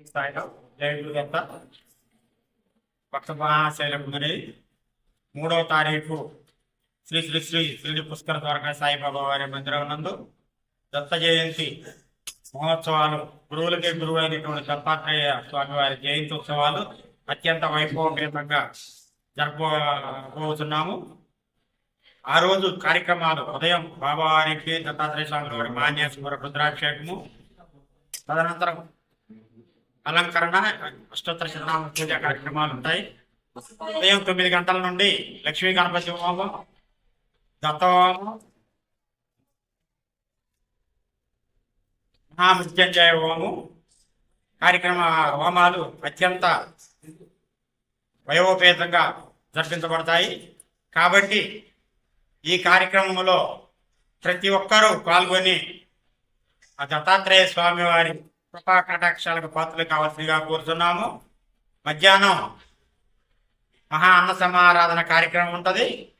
స్థాయిలో జయగురుదత్త భక్త గురి మూడవ తారీఖు శ్రీ శ్రీ శ్రీ శ్రీ పుష్కర ద్వారకా సాయిబాబా వారి మందిరం నందు దత్త జయంతి మహోత్సవాలు గురువులకి గురువు అయినటువంటి దత్తాత్రేయ స్వామివారి జయంతి ఉత్సవాలు అత్యంత వైభవపేతంగా జరుపుకోబోతున్నాము. ఆ రోజు కార్యక్రమాలు ఉదయం బాబావారికి దత్తాత్రేయ స్వామి వారి మాన్యాసుమర రుద్రాభిషేకము తదనంతరం అలంకరణ అష్టోత్తర శతనామ పూజ కార్యక్రమాలు ఉంటాయి. ఉదయం తొమ్మిది గంటల నుండి లక్ష్మీ గణపతి హోమం దత్తహోమం మహామృత్యంజయ హోమం కార్యక్రమ హోమాలు అత్యంత వయోపేతంగా జరిపించబడతాయి. కాబట్టి ఈ కార్యక్రమంలో ప్రతి ఒక్కరూ పాల్గొని ఆ దత్తాత్రేయ స్వామి వారి కృపా కటాక్షాలకు పాత్రలు కావాల్సిందిగా కోరుతున్నాము. మధ్యాహ్నం మహా అన్న సమారాధన కార్యక్రమం ఉంటుంది.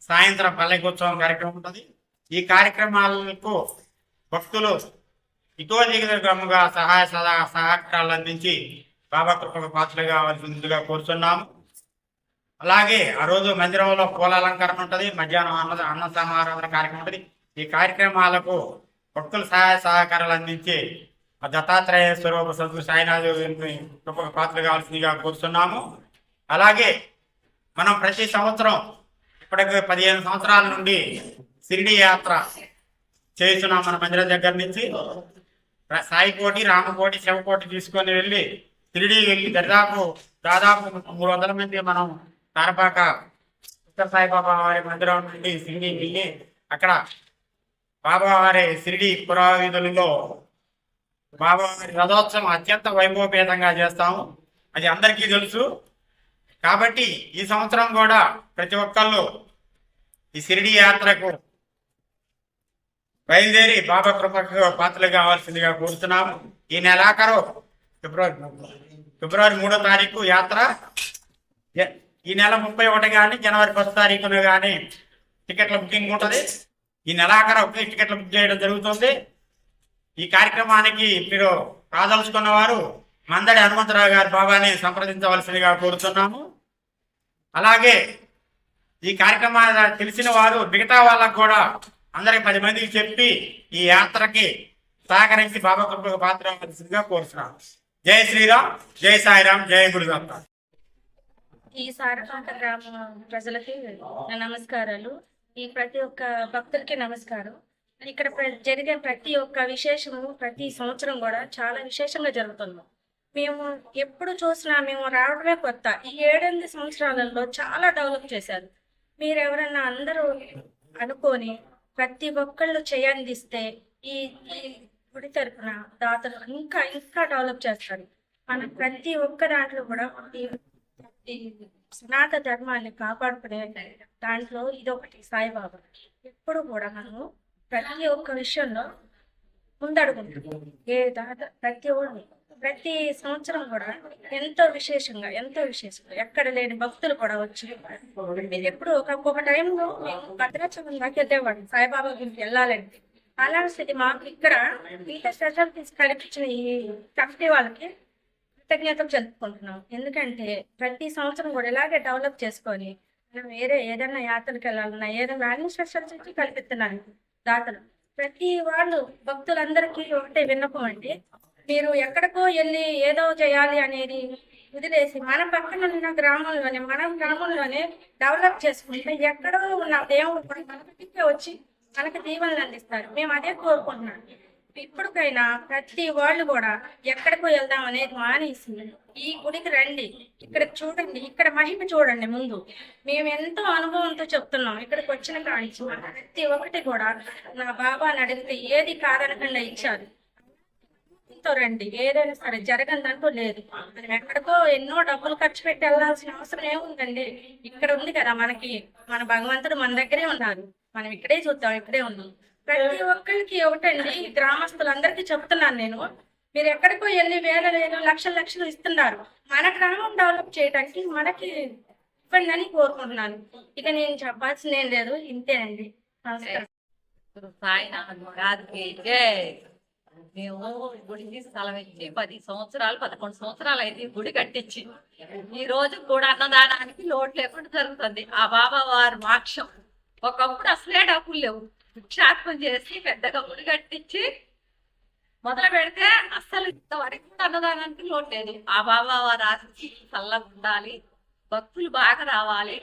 సాయంత్రం పల్లెకోత్సవం కార్యక్రమం ఉంటుంది. ఈ కార్యక్రమాలకు భక్తులు ఇతోదిగముగా సహాయ సదా సహకారాలు అందించి బాబా కృపకు పాత్రలు కావాల్సిందిగా కోరుతున్నాము. అలాగే ఆ రోజు మందిరంలో పూల అలంకరణ ఉంటుంది. మధ్యాహ్నం అన్న అన్న సమారాధన కార్యక్రమం ఉంటుంది. ఈ కార్యక్రమాలకు భక్తులు సహాయ సహకారాలు అందించి ఆ దత్తాత్రేయ స్వరూప సద్గురు సాయినాథ్ గొప్ప పాత్రలు కావాల్సిందిగా కోరుతున్నాము. అలాగే మనం ప్రతి సంవత్సరం ఇప్పటికి పదిహేను సంవత్సరాల నుండి సిరిడి యాత్ర చేస్తున్నాం మన మందిరం దగ్గర నుంచి. సాయికోటి రామకోటి శివకోటి తీసుకొని వెళ్ళి షిరిడి వెళ్ళి దాదాపు దాదాపు మూడు వందల మంది మనం తారపాక ఉత్తర సాయిబాబా వారి మందిరం నుండి సిరిడి వెళ్ళి అక్కడ బాబావారి సిరిడి పురావిధులలో బాబావారి రథోత్సవం అత్యంత వైభవపేతంగా చేస్తాము. అది అందరికీ తెలుసు. కాబట్టి ఈ సంవత్సరం కూడా ప్రతి ఒక్కళ్ళు ఈ షిరిడి యాత్రకు బయలుదేరి బాబా కృపకు పాత్రలు కావాల్సిందిగా కోరుతున్నాము ఈ నెలాఖరు ఫిబ్రవరి ఫిబ్రవరి మూడో తారీఖు యాత్ర. ఈ నెల ముప్పై ఒకటి కానీ జనవరి ఫస్ట్ తారీఖున కానీ టికెట్ల బుకింగ్ ఉంటుంది. ఈ నెలాఖరు టికెట్లు బుక్ చేయడం జరుగుతుంది. ఈ కార్యక్రమానికి మీరు రాదలుచుకున్న వారు మందడి హనుమంతరావు గారి బాబాని సంప్రదించవలసిందిగా కోరుతున్నాము. అలాగే ఈ కార్యక్రమాన్ని తెలిసిన వారు మిగతా వాళ్ళకు కూడా అందరికి పది మందికి చెప్పి ఈ యాత్రకి సహకరించి బాబా కృపకు పాత్ర అవ్వాల్సిందిగా జై శ్రీరామ్ జై సాయిరామ్ జై గురుదత్త ఈ సారపాక గ్రామ ప్రజలకి నమస్కారాలు. ఈ ప్రతి ఒక్క భక్తులకి నమస్కారం. ఇక్కడ ప్ర- జరిగే ప్రతి ఒక్క విశేషము ప్రతి సంవత్సరం కూడా చాలా విశేషంగా జరుగుతుంది. మేము ఎప్పుడు చూసినా మేము రావడమే కొత్త. ఈ ఏడెనిమిది సంవత్సరాలలో చాలా డెవలప్ చేశారు. మీరు ఎవరైనా అందరూ అనుకొని ప్రతి ఒక్కళ్ళు చేయందిస్తే ఈ ఈ గుడి తరపున దాతలు ఇంకా ఇంకా డెవలప్ చేస్తారు. మన ప్రతి ఒక్క దాంట్లో కూడా ఈ సనాతన ధర్మాన్ని కాపాడుకునే దాంట్లో ఇది ఒకటి సాయిబాబా. ఎప్పుడు కూడా మనము ప్రతి ఒక్క విషయంలో ముందడుగుంటాం ఏ దాత ప్రతి ఒళ్ళు ప్రతి సంవత్సరం కూడా ఎంతో విశేషంగా ఎంతో విశేషంగా ఎక్కడ లేని భక్తులు కూడా వచ్చి మీరు ఎప్పుడు ఒక ఒక్కొక్క టైంలో మేము భద్రాచలం దాకా వెళ్ళేవాడు సాయిబాబా గురించి వెళ్ళాలంటే. అలాంటి స్థితి మాకు ఇక్కడ ఇంత ఫెసిలిటీస్ కల్పించిన ఈ కమిటీ వాళ్ళకి కృతజ్ఞతలు జరుపుకుంటున్నాం ఎందుకంటే ప్రతి సంవత్సరం కూడా ఇలాగే డెవలప్ చేసుకొని వేరే ఏదైనా యాత్రలకు వెళ్ళాలన్నా ఏదైనా అన్ని స్పెషాలిటీ కల్పిస్తున్నాను దాతలు. ప్రతి వాళ్ళు భక్తులందరికీ ఒకటే విన్నపం అండి. మీరు ఎక్కడికో వెళ్ళి ఏదో చేయాలి అనేది వదిలేసి మన పక్కన ఉన్న గ్రామంలోనే మన గ్రామంలోనే డెవలప్ చేసుకుంటే ఎక్కడో ఉన్న దేవుడు కూడా మన వచ్చి మనకి దీవెనలు అందిస్తారు. మేము అదే కోరుకుంటున్నాం. ఇప్పటికైనా ప్రతి వాళ్ళు కూడా ఎక్కడికో వెళ్దాం అనేది మానేసి ఈ గుడికి రండి. ఇక్కడ చూడండి. ఇక్కడ మహిమ చూడండి ముందు. మేము ఎంతో అనుభవంతో చెప్తున్నాం. ఇక్కడికి వచ్చిన కాంచి ప్రతి ఒక్కటి కూడా నా బాబాని అడిగితే ఏది కాదనకుండా ఇచ్చారు. రండి. ఏదైనా సరే జరగదంటూ లేదు. మనం ఎక్కడికో ఎన్నో డబ్బులు ఖర్చు పెట్టి వెళ్ళాల్సిన అవసరం ఏముందండి? ఇక్కడ ఉంది కదా మనకి. మన భగవంతుడు మన దగ్గరే ఉన్నారు. మనం ఇక్కడే చూద్దాం. ఇక్కడే ఉన్నాం. ప్రతి ఒక్కరికి ఒకటండి. ఈ గ్రామస్తులందరికీ చెప్తున్నాను నేను. మీరు ఎక్కడికో వెళ్ళి వేల వేలు లక్షల లక్షలు ఇస్తున్నారు. మన గ్రామం డెవలప్ చేయడానికి మనకి ఇవ్వండి అని కోరుకుంటున్నాను. ఇక నేను చెప్పాల్సింది ఏం లేదు. ఇంతేనండి నమస్కారం. మేము గుడికి స్థలం ఇచ్చి పది సంవత్సరాలు పదకొండు సంవత్సరాలు అయింది గుడి కట్టించి ఈ రోజు కూడా అన్నదానానికి లోటు లేకుండా జరుగుతుంది. ఆ బాబా వారి మోక్షం. ఒకప్పుడు అసలే డబ్బులు లేవు. భిక్షాటం చేసి పెద్దగా గుడి కట్టించి మొదలు పెడితే అస్సలు ఇంతవరకు అన్నదానానికి లోటు లేదు. ఆ బాబా వారు ఆశించి చల్లగా ఉండాలి భక్తులు బాగా రావాలి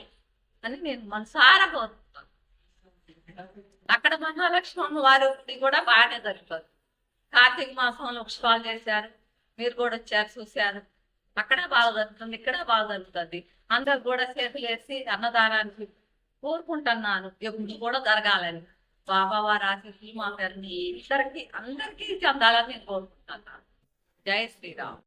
అని నేను మనసారా కోరుతున్నాను అక్కడ మహాలక్ష్మి అమ్మవారి గుడి కూడా బాగానే జరుగుతుంది కార్తీక మాసంలో ఉత్సవాలు చేశారు మీరు కూడా వచ్చారు చూశారు. అక్కడ బాగా జరుగుతుంది ఇక్కడ బాగా జరుగుతుంది. అందరు కూడా చేతులు అన్నదానానికి కోరుకుంటున్నాను. ఎప్పుడు కూడా జరగాలని. బాబా వారి ఆశీస్సులు మా పేరుని ఇద్దరికి అందరికీ చెందాలని నేను కోరుకుంటున్నాను జై శ్రీరామ్